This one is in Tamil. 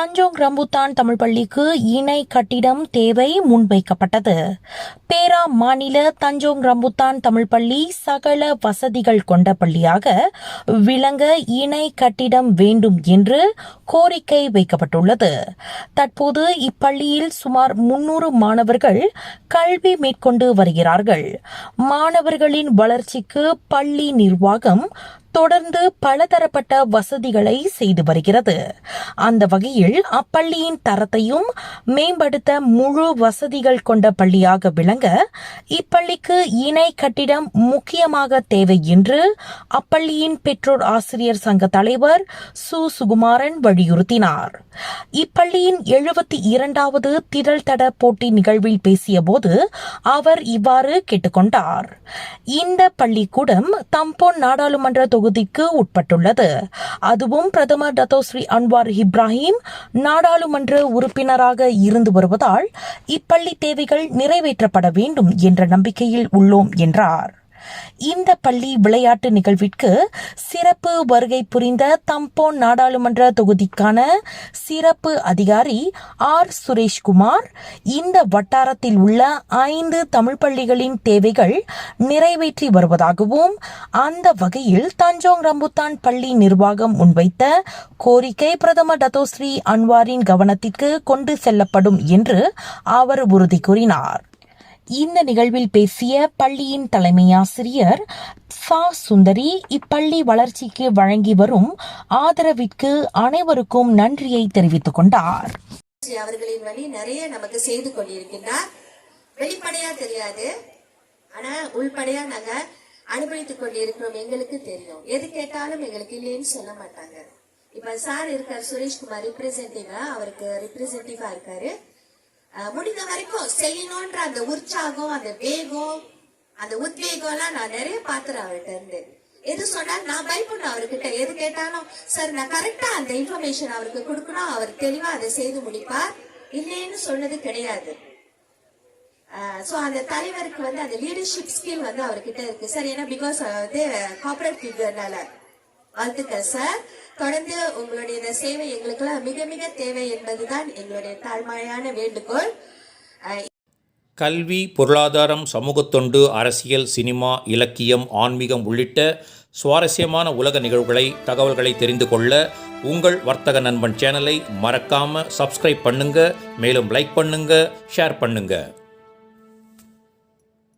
தஞ்சோங் ரம்புத்தான் தமிழ் பள்ளிக்கு இணை கட்டிடம் தேவை முன்வைக்கப்பட்டது. பேரா மாநில தஞ்சோங் ரம்புத்தான் தமிழ் பள்ளி சகல வசதிகள் கொண்ட பள்ளியாக விளங்க இணை கட்டிடம் வேண்டும் என்று கோரிக்கை வைக்கப்பட்டுள்ளது. தற்போது இப்பள்ளியில் சுமார் முன்னூறு மாணவர்கள் கல்வி மேற்கொண்டு வருகிறார்கள். மாணவர்களின் வளர்ச்சிக்கு பள்ளி நிர்வாகம் தொடர்ந்து பலதரப்பட்ட வசதிகளை செய்து வருகிறது. அந்த வகையில் அப்பள்ளியின் தரத்தையும் மேம்படுத்த முழு வசதிகள் கொண்ட பள்ளியாக விளங்க இப்பள்ளிக்கு இணை கட்டிடம் முக்கியமாக தேவை என்று அப்பள்ளியின் பெற்றோர் ஆசிரியர் சங்க தலைவர் சு. சுகுமாரன் வலியுறுத்தினார். இப்பள்ளியின் எழுபத்தி இரண்டாவது திரள் தட போட்டி நிகழ்வில் பேசியபோது அவர் இவ்வாறு கேட்டுக்கொண்டார். இந்த பள்ளிக்கூடம் தம்போன் நாடாளுமன்ற தொகுதிக்கு உட்பட்டுள்ளது. அதுவும் பிரதமர் டத்தோஸ்ரீ அன்வார் இப்ராஹிம் நாடாளுமன்ற உறுப்பினராக இருந்து வருவதால் இப்பள்ளி தேவைகள் நிறைவேற்றப்பட வேண்டும் என்ற நம்பிக்கையில் உள்ளோம் என்றார். இந்த பள்ளி விளையாட்டு நிகழ்விற்கு சிறப்பு வருகை புரிந்த தம்போன் நாடாளுமன்ற தொகுதிக்கான சிறப்பு அதிகாரி ஆர். சுரேஷ்குமார் இந்த வட்டாரத்தில் உள்ள ஐந்து தமிழ் பள்ளிகளின் தேவைகள் நிறைவேற்றி வருவதாகவும் அந்த வகையில் தஞ்சோங் ரம்புத்தான் பள்ளி நிர்வாகம் முன்வைத்த கோரிக்கை பிரதமர் டத்தோஸ்ரீ அன்வாரின் கவனத்திற்கு கொண்டு செல்லப்படும் என்று அவர் உறுதி கூறினார். இந்த நிகழ்வில் பேசிய பள்ளியின் தலைமை ஆசிரியர் சா. சுந்தரி இப்பள்ளி வளர்ச்சிக்கு வழங்கி வரும் ஆதரவிற்கு அனைவருக்கும் நன்றியை தெரிவித்துக் கொண்டார். அவர்களின் வழி நிறைய நமக்கு செய்து கொண்டிருக்கின்றார். வெளிப்படையா தெரியாது. ஆனா உள்படையா நாங்க அனுபவித்துக் கொண்டிருக்கிறோம். எங்களுக்கு தெரியும். எது கேட்டாலும் எங்களுக்கு இல்லைன்னு சொல்ல மாட்டாங்க. இப்ப சார் இருக்கார் சுரேஷ்குமார் ரிப்ரசன்டேட்டிவா அவருக்கு ரிப்ரசன்டேட்டிவா இருக்காரு. முடிந்த வரைக்கும் செய்யணும்ன்ற அந்த உற்சாகம் அந்த வேகம் அந்த உத்வேகம் எல்லாம் நான் நிறைய பாத்துறேன் அவர்கிட்ட இருந்து எது சொன்னாலும் நான் பயப்படணும் அவர்கிட்ட. எது கேட்டாலும் சார் நான் கரெக்டா அந்த இன்ஃபர்மேஷன் அவருக்கு கொடுக்கணும். அவர் தெளிவா அதை செய்து முடிப்பார். இல்லைன்னு சொன்னது கிடையாது. ஸோ அந்த தலைவருக்கு வந்து அந்த லீடர்ஷிப் ஸ்கில் வந்து அவர்கிட்ட இருக்கு. சார் ஏன்னா பிகாஸ் வந்து கார்பரேட் ஃபிகர்னால வாழ்த்துக்கள் சார். தொடர்ந்து உங்களுடைய இந்த சேவை எங்களுக்கெல்லாம் மிக மிக தேவை என்பதுதான் எங்களுடைய தாழ்மையான வேண்டுகோள். கல்வி பொருளாதாரம் சமூகத்தொண்டு அரசியல் சினிமா இலக்கியம் ஆன்மீகம் உள்ளிட்ட சுவாரஸ்யமான உலக நிகழ்வுகளை தகவல்களை தெரிந்து கொள்ள உங்கள் வர்த்தக நண்பன் சேனலை மறக்காமல் சப்ஸ்கிரைப் பண்ணுங்கள் மேலும் லைக் பண்ணுங்கள் ஷேர் பண்ணுங்கள்